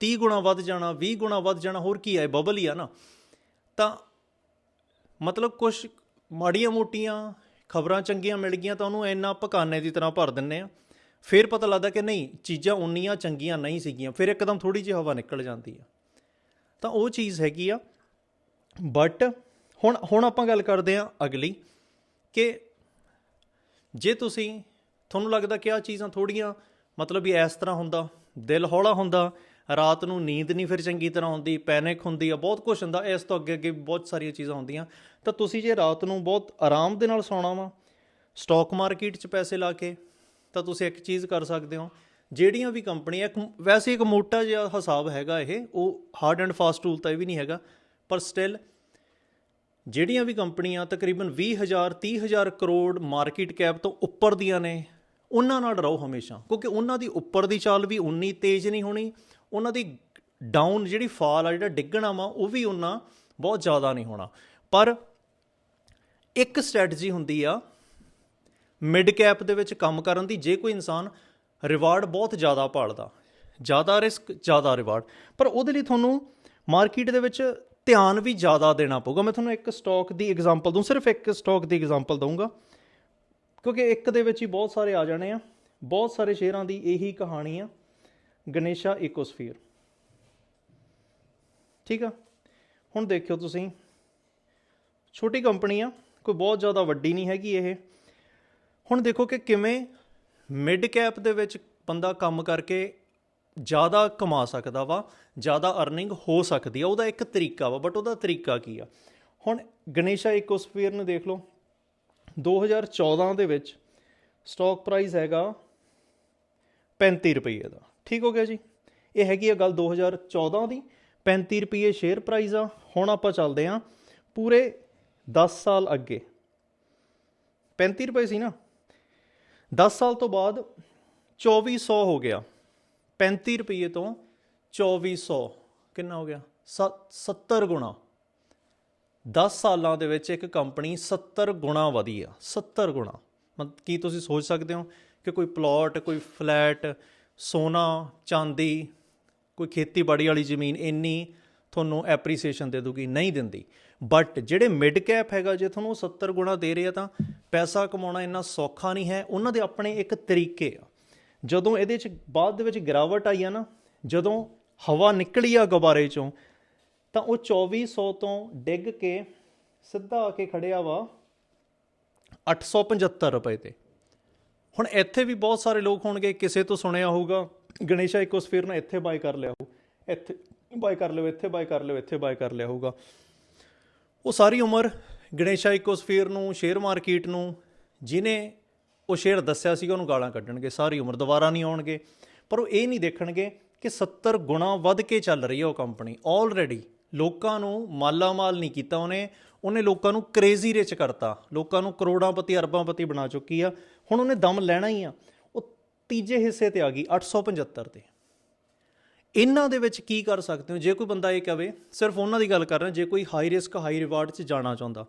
30 ਗੁਣਾ ਵੱਧ ਜਾਣਾ 20 ਗੁਣਾ ਵੱਧ ਜਾਣਾ, ਹੋਰ ਕੀ ਆ ਬਬਲ ਹੀ ਆ ਨਾ। ਤਾਂ ਮਤਲਬ ਕੁਝ ਮਾੜੀਆਂ ਮੋਟੀਆਂ ਖਬਰਾਂ ਚੰਗੀਆਂ ਮਿਲ ਗਈਆਂ ਤਾਂ ਉਹਨੂੰ ਇੰਨਾ ਪਕਾਨੇ ਦੀ ਤਰ੍ਹਾਂ ਭਰ ਦਿੰਨੇ ਆ। ਫਿਰ ਪਤਾ ਲੱਗਦਾ ਕਿ ਨਹੀਂ, ਚੀਜ਼ਾਂ ਉਨੀਆਂ ਚੰਗੀਆਂ ਨਹੀਂ ਸੀਗੀਆਂ, ਫਿਰ ਇੱਕਦਮ ਥੋੜੀ ਜਿਹੀ ਹਵਾ ਨਿਕਲ ਜਾਂਦੀ ਆ। ਤਾਂ ਉਹ ਚੀਜ਼ ਹੈਗੀ ਆ। ਬਟ ਹੁਣ ਹੁਣ ਆਪਾਂ ਗੱਲ ਕਰਦੇ ਆ ਅਗਲੀ ਕਿ ਜੇ ਤੁਸੀਂ, ਤੁਹਾਨੂੰ ਲੱਗਦਾ ਕਿ ਆ ਚੀਜ਼ਾਂ ਥੋੜੀਆਂ ਮਤਲਬ ਵੀ ਇਸ ਤਰ੍ਹਾਂ ਹੁੰਦਾ, ਦਿਲ ਹੌਲਾ ਹੁੰਦਾ ਰਾਤ ਨੂੰ ਨੀਂਦ ਨਹੀਂ ਫਿਰ ਚੰਗੀ ਤਰ੍ਹਾਂ ਆਉਂਦੀ ਪੈਨਿਕ ਹੁੰਦੀ ਆ, ਬਹੁਤ ਕੁਝ ਹੁੰਦਾ, ਇਸ ਤੋਂ ਅੱਗੇ ਅੱਗੇ ਬਹੁਤ ਸਾਰੀਆਂ ਚੀਜ਼ਾਂ ਹੁੰਦੀਆਂ। ਤਾਂ ਤੁਸੀਂ ਜੇ ਰਾਤ ਨੂੰ ਬਹੁਤ ਆਰਾਮ ਦੇ ਨਾਲ ਸੌਣਾ ਵਾ ਸਟਾਕ ਮਾਰਕੀਟ 'ਚ ਪੈਸੇ ਲਾ ਕੇ, ਤਾਂ ਤੁਸੀਂ ਇੱਕ ਚੀਜ਼ ਕਰ ਸਕਦੇ ਹੋ, ਜਿਹੜੀਆਂ ਵੀ ਕੰਪਨੀਆਂ, ਇੱਕ ਵੈਸੇ ਇੱਕ ਮੋਟਾ ਜਿਹਾ ਹਿਸਾਬ ਹੈਗਾ ਇਹ, ਉਹ ਹਾਰਡ ਐਂਡ ਫਾਸਟ ਰੂਲ ਤਾਂ ਇਹ ਵੀ ਨਹੀਂ ਹੈਗਾ, ਪਰ ਸਟਿਲ ਜਿਹੜੀਆਂ ਵੀ ਕੰਪਨੀਆਂ ਤਕਰੀਬਨ 20000 30000 ਕਰੋੜ ਮਾਰਕੀਟ ਕੈਪ ਤੋਂ ਉੱਪਰ ਦੀਆਂ ਨੇ, ਉਹਨਾਂ ਨਾਲ ਰਹੋ ਹਮੇਸ਼ਾ, ਕਿਉਂਕਿ ਉਹਨਾਂ ਦੀ ਉੱਪਰ ਦੀ ਚਾਲ ਵੀ ਉਨੀ ਤੇਜ਼ ਨਹੀਂ ਹੋਣੀ ਉਹਨਾਂ ਦੀ ਡਾਊਨ ਜਿਹੜੀ ਫਾਲ ਆ, ਜਿਹੜਾ ਡਿੱਗਣਾ ਵਾ, ਉਹ ਵੀ ਉਹਨਾਂ ਬਹੁਤ ਜ਼ਿਆਦਾ ਨਹੀਂ ਹੋਣਾ। ਪਰ ਇੱਕ ਸਟ੍ਰੈਟਜੀ ਹੁੰਦੀ ਆ ਮਿਡ ਕੈਪ ਦੇ ਵਿੱਚ ਕੰਮ ਕਰਨ ਦੀ। ਜੇ ਕੋਈ ਇਨਸਾਨ ਰਿਵਾਰਡ ਬਹੁਤ ਜ਼ਿਆਦਾ ਭਾਲਦਾ ਜ਼ਿਆਦਾ ਰਿਸਕ ਜ਼ਿਆਦਾ ਰਿਵਾਰਡ ਪਰ ਉਹਦੇ ਲਈ ਤੁਹਾਨੂੰ ਮਾਰਕੀਟ ਦੇ ਵਿੱਚ ਧਿਆਨ ਵੀ ਜ਼ਿਆਦਾ ਦੇਣਾ ਪਊਗਾ। ਮੈਂ ਤੁਹਾਨੂੰ ਇੱਕ ਸਟਾਕ ਦੀ ਐਗਜ਼ਾਮਪਲ ਦੂੰ ਸਿਰਫ ਇੱਕ ਸਟਾਕ ਦੀ ਐਗਜ਼ਾਮਪਲ ਦਊਂਗਾ। ਕਿਉਂਕਿ ਇੱਕ ਦੇ ਵਿੱਚ ਹੀ ਬਹੁਤ ਸਾਰੇ ਆ ਜਾਣੇ ਆ, ਬਹੁਤ ਸਾਰੇ ਸ਼ੇਅਰਾਂ ਦੀ ਇਹੀ ਕਹਾਣੀ ਆ। ਗਣੇਸ਼ਾ ਇਕੋਸਫੀਅਰ। ਠੀਕ ਆ? ਹੁਣ ਦੇਖਿਓ ਤੁਸੀਂ। ਛੋਟੀ ਕੰਪਨੀ ਆ, ਕੋਈ ਬਹੁਤ ਜ਼ਿਆਦਾ ਵੱਡੀ ਨਹੀਂ ਹੈਗੀ ਇਹ। ਹੁਣ ਦੇਖੋ ਕਿ ਕਿਵੇਂ ਮਿਡ ਕੈਪ ਦੇ ਵਿੱਚ ਬੰਦਾ ਕੰਮ ਕਰਕੇ ਜ਼ਿਆਦਾ ਕਮਾ ਸਕਦਾ ਵਾ, ਜ਼ਿਆਦਾ ਅਰਨਿੰਗ ਹੋ ਸਕਦੀ ਆ, ਉਹਦਾ ਇੱਕ ਤਰੀਕਾ ਵਾ ਬਟ ਉਹਦਾ ਤਰੀਕਾ ਕੀ ਆ? ਹੁਣ ਗਣੇਸ਼ਾ ਇਕੋਸਫੀਅਰ ਨੂੰ ਦੇਖ ਲਓ। 2014 ਦੇ ਵਿੱਚ ਸਟਾਕ ਪ੍ਰਾਈਸ ਹੈਗਾ 35 ਰੁਪਏ ਦਾ। ਠੀਕ ਹੋ ਗਿਆ ਜੀ। ਇਹ ਹੈਗੀ ਆ ਗੱਲ 2014 ਦੀ। 35 ਰੁਪਏ ਸ਼ੇਅਰ ਪ੍ਰਾਈਸ ਆ। ਹੁਣ ਆਪਾਂ ਚੱਲਦੇ ਆ ਪੂਰੇ 10 ਸਾਲ ਅੱਗੇ। 35 ਰੁਪਏ ਸੀ ਨਾ। 10 ਸਾਲ ਤੋਂ ਬਾਅਦ 2400 ਹੋ ਗਿਆ। 35 ਰੁਪਏ ਤੋਂ 2400 ਕਿੰਨਾ ਹੋ ਗਿਆ? 70 ਗੁਣਾ। 10 ਸਾਲਾਂ ਦੇ ਵਿੱਚ ਇੱਕ ਕੰਪਨੀ 70 ਗੁਣਾ ਵਧੀ ਆ। 70 ਗੁਣਾ। ਮਤਲਬ ਕੀ ਤੁਸੀਂ ਸੋਚ ਸਕਦੇ ਹੋ ਕਿ ਕੋਈ ਪਲਾਟ, ਕੋਈ ਫਲੈਟ ਸੋਨਾ, ਚਾਂਦੀ, ਕੋਈ ਖੇਤੀਬਾੜੀ ਵਾਲੀ ਜ਼ਮੀਨ ਇੰਨੀ ਤੁਹਾਨੂੰ ਐਪਰੀਸੀਏਸ਼ਨ ਦੇ ਦੂਗੀ ਨਹੀਂ ਦਿੰਦੀ। ਬਟ ਜਿਹੜੇ ਮਿਡ ਕੈਪ ਹੈਗਾ, ਜੇ ਤੁਹਾਨੂੰ 70 ਗੁਣਾ ਦੇ ਰਹੇ ਆ ਤਾਂ ਪੈਸਾ ਕਮਾਉਣਾ ਇੰਨਾ ਸੌਖਾ ਨਹੀਂ ਹੈ, ਉਹਨਾਂ ਦੇ ਆਪਣੇ ਇੱਕ ਤਰੀਕੇ ਆ। ਜਦੋਂ ਇਹਦੇ ਚ ਬਾਅਦ ਦੇ ਵਿੱਚ ਗਿਰਾਵਟ ਆਈ ਆ ਨਾ, ਜਦੋਂ ਹਵਾ ਨਿਕਲੀ ਆ ਗੁਬਾਰੇ ਚੋਂ, ਤਾਂ ਉਹ 2400 ਤੋਂ ਡਿੱਗ ਕੇ ਸਿੱਧਾ ਆ ਕੇ ਖੜਿਆ ਵਾ 875 ਰੁਪਏ ਤੇ। ਹੁਣ ਇੱਥੇ ਵੀ ਬਹੁਤ ਸਾਰੇ ਲੋਕ ਹੋਣਗੇ, ਕਿਸੇ ਤੋਂ ਸੁਣਿਆ ਹੋਊਗਾ, ਗਣੇਸ਼ਾ ਇਕੋਸਫੀਅਰ ਨੇ ਇੱਥੇ ਬਾਏ ਕਰ ਲਿਆ ਹੋਊ, ਇੱਥੇ ਬਾਏ ਕਰ ਲਿਓ, ਇੱਥੇ ਬਾਏ ਕਰ ਲਿਓ, ਇੱਥੇ ਬਾਏ ਕਰ ਲਿਆ ਹੋਊਗਾ। ਉਹ ਸਾਰੀ ਉਮਰ ਗਣੇਸ਼ਾ ਇਕੋਸਫੀਅਰ ਨੂੰ, ਸ਼ੇਅਰ ਮਾਰਕੀਟ ਨੂੰ, ਜਿਨੇ ਉਹ ਸ਼ੇਅਰ ਦੱਸਿਆ ਸੀਗਾ, ਉਹਨੂੰ ਗਾਲਾਂ ਕੱਢਣਗੇ, ਸਾਰੀ ਉਮਰ ਦੁਬਾਰਾ ਨਹੀਂ ਆਉਣਗੇ। ਪਰ ਉਹ ਇਹ ਨਹੀਂ ਦੇਖਣਗੇ ਕਿ 70 ਗੁਣਾ ਵੱਧ ਕੇ ਚੱਲ ਰਹੀ ਹੈ ਉਹ ਕੰਪਨੀ ਆਲਰੇਡੀ ਲੋਕਾਂ ਨੂੰ ਮਾਲਾ ਮਾਲ ਨਹੀਂ ਕੀਤਾ ਉਹਨੇ ਉਹਨੇ ਲੋਕਾਂ ਨੂੰ ਕ੍ਰੇਜ਼ੀ ਰਿਚ ਕਰਤਾ। ਲੋਕਾਂ ਨੂੰ ਕਰੋੜਾਂਪਤੀ ਅਰਬਾਂਪਤੀ ਬਣਾ ਚੁੱਕੀ ਆ। ਹੁਣ ਉਹਨੇ ਦਮ ਲੈਣਾ ਹੀ ਆ। ਉਹ ਤੀਜੇ ਹਿੱਸੇ ਤੇ ਆ ਗਈ 875 ਤੇ। ਇਹਨਾਂ ਦੇ ਵਿੱਚ ਕੀ ਕਰ ਸਕਦੇ ਹੋ? ਜੇ ਕੋਈ ਬੰਦਾ ਇਹ ਕਵੇ, ਸਿਰਫ ਉਹਨਾਂ ਦੀ ਗੱਲ ਕਰ ਰਿਹਾ, ਜੇ ਕੋਈ ਹਾਈ ਰਿਸਕ ਹਾਈ ਰਿਵਾਰਡ 'ਚ ਜਾਣਾ ਚਾਹੁੰਦਾ।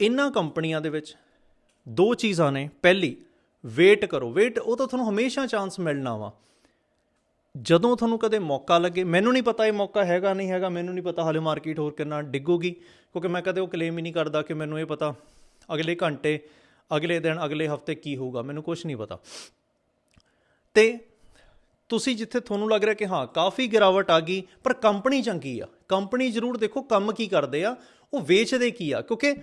ਇਹਨਾਂ ਕੰਪਨੀਆਂ ਦੇ ਵਿੱਚ ਦੋ ਚੀਜ਼ਾਂ ਨੇ। ਪਹਿਲੀ ਵੇਟ ਕਰੋ। ਵੇਟ ਉਹ ਤਾਂ ਤੁਹਾਨੂੰ ਹਮੇਸ਼ਾ ਚਾਂਸ ਮਿਲਣਾ ਵਾ। ਜਦੋਂ ਤੁਹਾਨੂੰ ਕਦੇ ਮੌਕਾ ਲੱਗੇ, ਮੈਨੂੰ ਨਹੀਂ ਪਤਾ ਇਹ ਮੌਕਾ ਹੈਗਾ ਨਹੀਂ ਹੈਗਾ, ਮੈਨੂੰ ਨਹੀਂ ਪਤਾ ਹਾਲੇ ਮਾਰਕੀਟ ਹੋਰ ਕਿੰਨਾ ਡਿੱਗੂਗੀ, ਕਿਉਂਕਿ ਮੈਂ ਕਦੇ ਉਹ ਕਲੇਮ ਹੀ ਨਹੀਂ ਕਰਦਾ ਕਿ ਮੈਨੂੰ ਇਹ ਪਤਾ ਅਗਲੇ ਘੰਟੇ, ਅਗਲੇ ਦਿਨ, ਅਗਲੇ ਹਫ਼ਤੇ ਕੀ ਹੋਊਗਾ, ਮੈਨੂੰ ਕੁਝ ਨਹੀਂ ਪਤਾ। ਤੇ ਤੁਸੀਂ ਜਿੱਥੇ ਤੁਹਾਨੂੰ ਲੱਗ ਰਿਹਾ ਕਿ ਹਾਂ, ਕਾਫੀ ਗਿਰਾਵਟ ਆ ਗਈ, ਪਰ ਕੰਪਨੀ ਚੰਗੀ ਆ। ਕੰਪਨੀ ਜ਼ਰੂਰ ਦੇਖੋ ਕੰਮ ਕੀ ਕਰਦੇ ਆ, ਉਹ ਵੇਚਦੇ ਕੀ ਆ, ਕਿਉਂਕਿ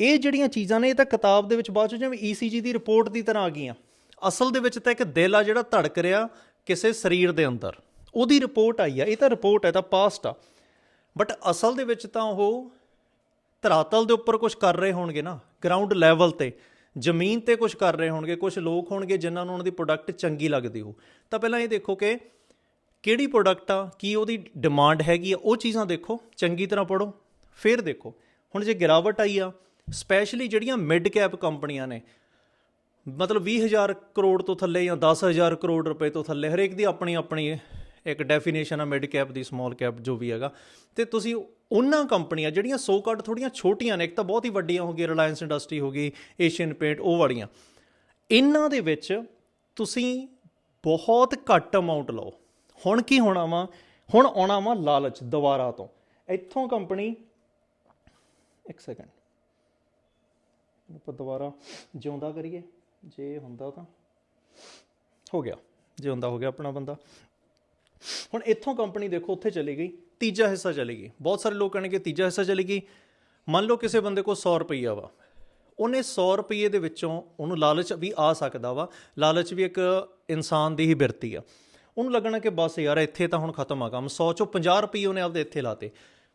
ਇਹ ਜਿਹੜੀਆਂ ਚੀਜ਼ਾਂ ਨੇ, ਇਹ ਤਾਂ ਕਿਤਾਬ ਦੇ ਵਿੱਚ ਬਾਅਦ ਚ ਜਿਵੇਂ ECG ਦੀ ਰਿਪੋਰਟ ਦੀ ਤਰ੍ਹਾਂ ਆ ਗਈਆਂ। ਅਸਲ ਦੇ ਵਿੱਚ ਤਾਂ ਇੱਕ ਦਿਲ ਆ ਜਿਹੜਾ ਧੜਕ ਰਿਹਾ ਕਿਸੇ ਸਰੀਰ ਦੇ ਅੰਦਰ। ਉਹਦੀ ਰਿਪੋਰਟ ਆਈ ਆ, ਇਹ ਤਾਂ ਰਿਪੋਰਟ ਹੈ ਤਾਂ ਪਾਸਟ ਆ। ਬਟ ਅਸਲ ਦੇ ਵਿੱਚ ਤਾਂ ਉਹ ਧਰਾਤਲ ਦੇ ਉੱਪਰ ਕੁਝ ਕਰ ਰਹੇ ਹੋਣਗੇ ਨਾ ਗਰਾਊਂਡ ਲੈਵਲ ਤੇ। ਜ਼ਮੀਨ ਤੇ ਕੁਝ ਕਰ ਰਹੇ ਹੋਣਗੇ ਕੁਝ ਲੋਕ ਹੋਣਗੇ ਜਿਨ੍ਹਾਂ ਨੂੰ ਉਹਨਾਂ ਦੀ ਪ੍ਰੋਡਕਟ ਚੰਗੀ ਲੱਗਦੀ ਹੋ ਤਾਂ ਪਹਿਲਾਂ ਇਹ ਦੇਖੋ ਕਿ ਕਿਹੜੀ ਪ੍ਰੋਡਕਟ ਆ, ਕੀ ਉਹਦੀ ਡਿਮਾਂਡ ਹੈਗੀ ਆ, ਉਹ ਚੀਜ਼ਾਂ ਦੇਖੋ, ਚੰਗੀ ਤਰ੍ਹਾਂ ਪੜੋ ਫਿਰ ਦੇਖੋ। ਹੁਣ ਜੇ ਗਿਰਾਵਟ ਆਈ ਆ ਸਪੈਸ਼ਲੀ ਜਿਹੜੀਆਂ ਮਿਡ ਕੈਪ ਕੰਪਨੀਆਂ ਨੇ ਮਤਲਬ 20000 ਕਰੋੜ ਤੋਂ ਥੱਲੇ ਜਾਂ 10000 ਕਰੋੜ ਰੁਪਏ ਤੋਂ ਥੱਲੇ, ਹਰੇਕ ਦੀ ਆਪਣੀ ਆਪਣੀ ਇੱਕ ਡੈਫੀਨੇਸ਼ਨ ਆ ਮਿਡ ਕੈਪ ਦੀ ਸਮਾਲ ਕੈਪ ਜੋ ਵੀ ਹੈਗਾ। ਤੇ ਤੁਸੀਂ ਉਹਨਾਂ ਕੰਪਨੀਆਂ ਜਿਹੜੀਆਂ ਸੋ ਕੱਟ ਥੋੜੀਆਂ ਛੋਟੀਆਂ ਨੇ, ਇੱਕ ਤਾਂ ਬਹੁਤ ਹੀ ਵੱਡੀਆਂ ਹੋ ਗਈ ਰਿਲਾਇੰਸ ਇੰਡਸਟਰੀ ਹੋ ਗਈ ਏਸ਼ੀਅਨ ਪੇਂਟ ਉਹ ਵਾਲੀਆਂ। ਇਹਨਾਂ ਦੇ ਵਿੱਚ ਤੁਸੀਂ ਬਹੁਤ ਘੱਟ ਅਮਾਉਂਟ ਲਓ। ਹੁਣ ਕੀ ਹੋਣਾ ਵਾ? ਹੁਣ ਆਉਣਾ ਵਾ ਲਾਲਚ ਦੁਬਾਰਾ ਤੋਂ। ਇੱਥੋਂ ਕੰਪਨੀ, ਇੱਕ ਸੈਕਿੰਡ ਆਪਾਂ ਦੁਬਾਰਾ ਜਿਉਂਦਾ ਕਰੀਏ। ਜੇ ਹੁੰਦਾ ਤਾਂ। ਹੋ ਗਿਆ। ਜੇ ਹੁੰਦਾ, ਹੋ ਗਿਆ ਆਪਣਾ ਬੰਦਾ। ਹੁਣ ਇੱਥੋਂ ਕੰਪਨੀ ਦੇਖੋ, ਉੱਥੇ ਚਲੀ ਗਈ, ਤੀਜਾ ਹਿੱਸਾ ਚਲੀ ਗਈ। ਬਹੁਤ ਸਾਰੇ ਲੋਕ ਕਹਿਣਗੇ, ਤੀਜਾ ਹਿੱਸਾ ਚਲੀ ਗਈ। ਮੰਨ ਲਓ ਕਿਸੇ ਬੰਦੇ ਕੋਲ 100 ਰੁਪਈਆ ਵਾ। ਉਹਨੇ 100 ਰੁਪਏ ਦੇ ਵਿੱਚੋਂ ਉਹਨੂੰ ਲਾਲਚ ਵੀ ਆ ਸਕਦਾ ਵਾ। ਲਾਲਚ ਵੀ ਇੱਕ ਇਨਸਾਨ ਦੀ ਹੀ ਬਿਰਤੀ ਆ। ਉਹਨੂੰ ਲੱਗਣਾ ਕਿ ਬਸ ਯਾਰ, ਇੱਥੇ ਤਾਂ ਹੁਣ ਖਤਮ ਆ ਕੰਮ। 100 ਚੋਂ 50 ਰੁਪਏ ਉਹਨੇ ਆਪਦੇ ਇੱਥੇ ਲਾਤੇ।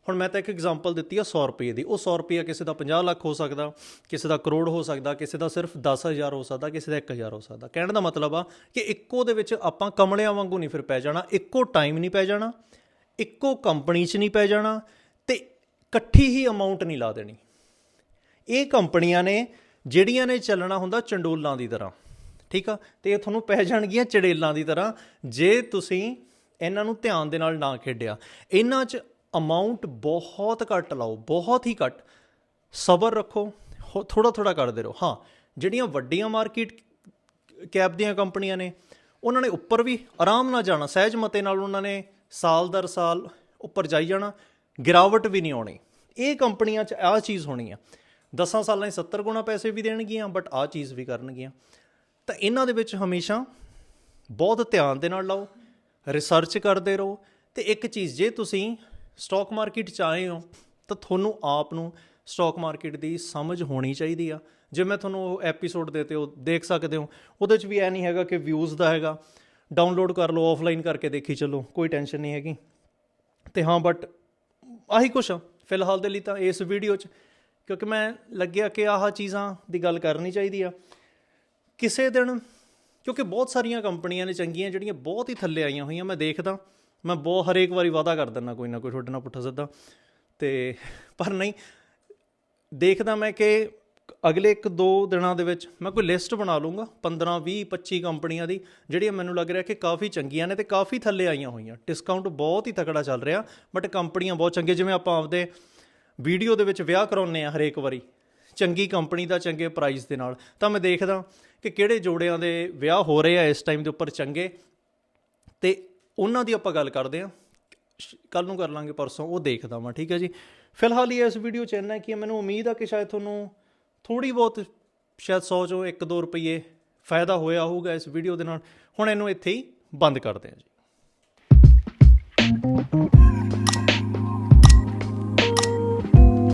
ਹੁਣ ਮੈਂ ਤਾਂ ਇੱਕ ਐਗਜ਼ਾਮਪਲ ਦਿੱਤੀ ਆ 100 ਰੁਪਏ ਦੀ। ਉਹ 100 ਰੁਪਏ ਕਿਸੇ ਦਾ 50 ਲੱਖ ਹੋ ਸਕਦਾ, ਕਿਸੇ ਦਾ ਕਰੋੜ ਹੋ ਸਕਦਾ, ਕਿਸੇ ਦਾ ਸਿਰਫ 10000 ਹੋ ਸਕਦਾ, ਕਿਸੇ ਦਾ 1000 ਹੋ ਸਕਦਾ। ਕਹਿਣ ਦਾ ਮਤਲਬ ਆ ਕਿ ਇੱਕੋ ਦੇ ਵਿੱਚ ਆਪਾਂ ਕਮਲਿਆਂ ਵਾਂਗੂ ਨਹੀਂ ਫਿਰ ਪੈ ਜਾਣਾ, ਇੱਕੋ ਟਾਈਮ ਨਹੀਂ ਪੈ ਜਾਣਾ, ਇੱਕੋ ਕੰਪਨੀ 'ਚ ਨਹੀਂ ਪੈ ਜਾਣਾ ਤੇ ਇਕੱਠੀ ਹੀ ਅਮਾਉਂਟ ਨਹੀਂ ਲਾ ਦੇਣੀ। ਇਹ ਕੰਪਨੀਆਂ ਨੇ, ਜਿਹੜੀਆਂ ਨੇ ਚੱਲਣਾ ਹੁੰਦਾ ਚੰਡੋਲਾਂ ਦੀ ਤਰ੍ਹਾਂ। ਠੀਕ ਆ? ਤੇ ਇਹ ਤੁਹਾਨੂੰ ਪੈ ਜਾਣਗੀਆਂ ਚੜੇਲਾਂ ਦੀ ਤਰ੍ਹਾਂ, ਜੇ ਤੁਸੀਂ ਇਹਨਾਂ ਨੂੰ ਧਿਆਨ ਦੇ ਨਾਲ ਨਾ ਖੇਡਿਆ। ਇਹਨਾਂ 'ਚ ਅਮਾਉਂਟ ਬਹੁਤ ਘੱਟ ਲਾਓ, ਬਹੁਤ ਹੀ ਘੱਟ। ਸਬਰ ਰੱਖੋ ਥੋੜਾ ਥੋੜਾ ਕਰਦੇ ਰਹੋ। ਹਾਂ, ਜਿਹੜੀਆਂ ਵੱਡੀਆਂ ਮਾਰਕੀਟ ਕੈਪ ਦੀਆਂ ਕੰਪਨੀਆਂ ਨੇ, ਉਹਨਾਂ ਨੇ ਉੱਪਰ ਵੀ ਆਰਾਮ ਨਾਲ ਜਾਣਾ, ਸਹਿਜ ਮਤੇ ਨਾਲ ਉਹਨਾਂ ਨੇ ਸਾਲ ਦਰ ਸਾਲ ਉੱਪਰ ਜਾਈ ਜਾਣਾ, ਗਿਰਾਵਟ ਵੀ ਨਹੀਂ ਆਉਣੀ। ਇਹ ਕੰਪਨੀਆਂ 'ਚ ਆਹ ਚੀਜ਼ ਹੋਣੀ ਆ। 10 ਸਾਲਾਂ 'ਚ 70 ਗੁਣਾ ਪੈਸੇ ਵੀ ਦੇਣਗੀਆਂ ਬਟ ਆਹ ਚੀਜ਼ ਵੀ ਕਰਨਗੀਆਂ। ਤਾਂ ਇਹਨਾਂ ਦੇ ਵਿੱਚ ਹਮੇਸ਼ਾ ਬਹੁਤ ਧਿਆਨ ਦੇ ਨਾਲ ਲਾਓ ਰਿਸਰਚ ਕਰਦੇ ਰਹੋ। ਤੇ ਇੱਕ ਚੀਜ਼, ਜੇ ਤੁਸੀਂ ਸਟਾਕ ਮਾਰਕੀਟ 'ਚ ਆਏ ਹੋ, ਤਾਂ ਤੁਹਾਨੂੰ ਆਪ ਨੂੰ ਸਟਾਕ ਮਾਰਕੀਟ ਦੀ ਸਮਝ ਹੋਣੀ ਚਾਹੀਦੀ ਆ। ਜੇ ਮੈਂ ਤੁਹਾਨੂੰ ਉਹ ਐਪੀਸੋਡ ਦੇਤੇ ਉਹ ਦੇਖ ਸਕਦੇ ਹੋ, ਉਹਦੇ 'ਚ ਵੀ ਐ ਨਹੀਂ ਹੈਗਾ ਕਿ ਵਿਊਜ਼ ਦਾ ਹੈਗਾ। ਡਾਊਨਲੋਡ ਕਰ ਲਓ ਆਫਲਾਈਨ ਕਰਕੇ ਦੇਖੀ ਚੱਲੋ, ਕੋਈ ਟੈਨਸ਼ਨ ਨਹੀਂ ਹੈਗੀ। ਤੇ ਹਾਂ ਬਟ ਆਹੀ ਕੁਛ ਆ, ਫਿਲਹਾਲ ਦੇ ਲਈ ਤਾਂ ਇਸ ਵੀਡੀਓ 'ਚ, ਕਿਉਂਕਿ ਮੈਂ ਲੱਗਿਆ ਕਿ ਆਹ ਚੀਜ਼ਾਂ ਦੀ ਗੱਲ ਕਰਨੀ ਚਾਹੀਦੀ ਆ। ਕਿਸੇ ਦਿਨ, ਕਿਉਂਕਿ ਬਹੁਤ ਸਾਰੀਆਂ ਕੰਪਨੀਆਂ ਨੇ ਚੰਗੀਆਂ, ਜਿਹੜੀਆਂ ਬਹੁਤ ਹੀ ਥੱਲੇ ਆਈਆਂ ਹੋਈਆਂ, ਮੈਂ ਦੇਖਦਾ। ਮੈਂ ਬਹੁਤ ਹਰੇਕ ਵਾਰੀ ਵਾਅਦਾ ਕਰ ਦਿੰਦਾ ਕੋਈ ਨਾ ਕੋਈ, ਤੁਹਾਡੇ ਨਾਲ ਪੁੱਠਾ ਸਿੱਧਾ। ਤੇ ਪਰ ਨਹੀਂ, ਦੇਖਦਾ ਮੈਂ ਕਿ ਅਗਲੇ ਇੱਕ ਦੋ ਦਿਨਾਂ ਦੇ ਵਿੱਚ ਮੈਂ ਕੋਈ ਲਿਸਟ ਬਣਾ ਲੂੰਗਾ 15 20 25 ਕੰਪਨੀਆਂ ਦੀ, ਜਿਹੜੀਆਂ ਮੈਨੂੰ ਲੱਗ ਰਿਹਾ ਕਿ ਕਾਫੀ ਚੰਗੀਆਂ ਨੇ ਤੇ ਕਾਫੀ ਥੱਲੇ ਆਈਆਂ ਹੋਈਆਂ। ਡਿਸਕਾਊਂਟ ਬਹੁਤ ਹੀ ਤਕੜਾ ਚੱਲ ਰਿਹਾ ਬਟ ਕੰਪਨੀਆਂ ਬਹੁਤ ਚੰਗੀਆਂ, ਜਿਵੇਂ ਆਪਾਂ ਆਪਦੇ ਵੀਡੀਓ ਦੇ ਵਿੱਚ ਵਿਆਹ ਕਰਾਉਂਦੇ ਆ ਹਰੇਕ ਵਾਰੀ। ਚੰਗੀ ਕੰਪਨੀ ਦਾ ਚੰਗੇ ਪ੍ਰਾਈਸ ਦੇ ਨਾਲ। ਤਾਂ ਮੈਂ ਦੇਖਦਾ ਕਿ ਕਿਹੜੇ ਜੋੜਿਆਂ ਦੇ ਵਿਆਹ ਹੋ ਰਹੇ ਆ ਇਸ ਟਾਈਮ ਦੇ ਉੱਪਰ ਚੰਗੇ। ਤੇ ਉਹਨਾਂ ਦੀ ਆਪਾਂ ਗੱਲ ਕਰਦੇ ਆ ਕੱਲ ਨੂੰ ਕਰ ਲਾਂਗੇ, ਪਰਸੋਂ ਉਹ ਦੇਖਦਾ ਮੈਂ ਠੀਕ ਹੈ ਜੀ। ਫਿਲਹਾਲ ਇਹ ਇਸ ਵੀਡੀਓ 'ਚ ਇੰਨਾ ਹੈ ਕਿ ਮੈਨੂੰ ਉਮੀਦ ਆ ਕਿ ਸ਼ਾਇਦ ਤੁਹਾਨੂੰ ਥੋੜੀ ਬਹੁਤ ਸ਼ਾਇਦ 100 ਚੋਂ 1-2 ਰੁਪਏ ਫਾਇਦਾ ਹੋਇਆ ਹੋਊਗਾ ਇਸ ਵੀਡੀਓ ਦੇ ਨਾਲ। ਹੁਣ ਇਹਨੂੰ ਇੱਥੇ ਹੀ ਬੰਦ ਕਰਦੇ ਹਾਂ ਜੀ।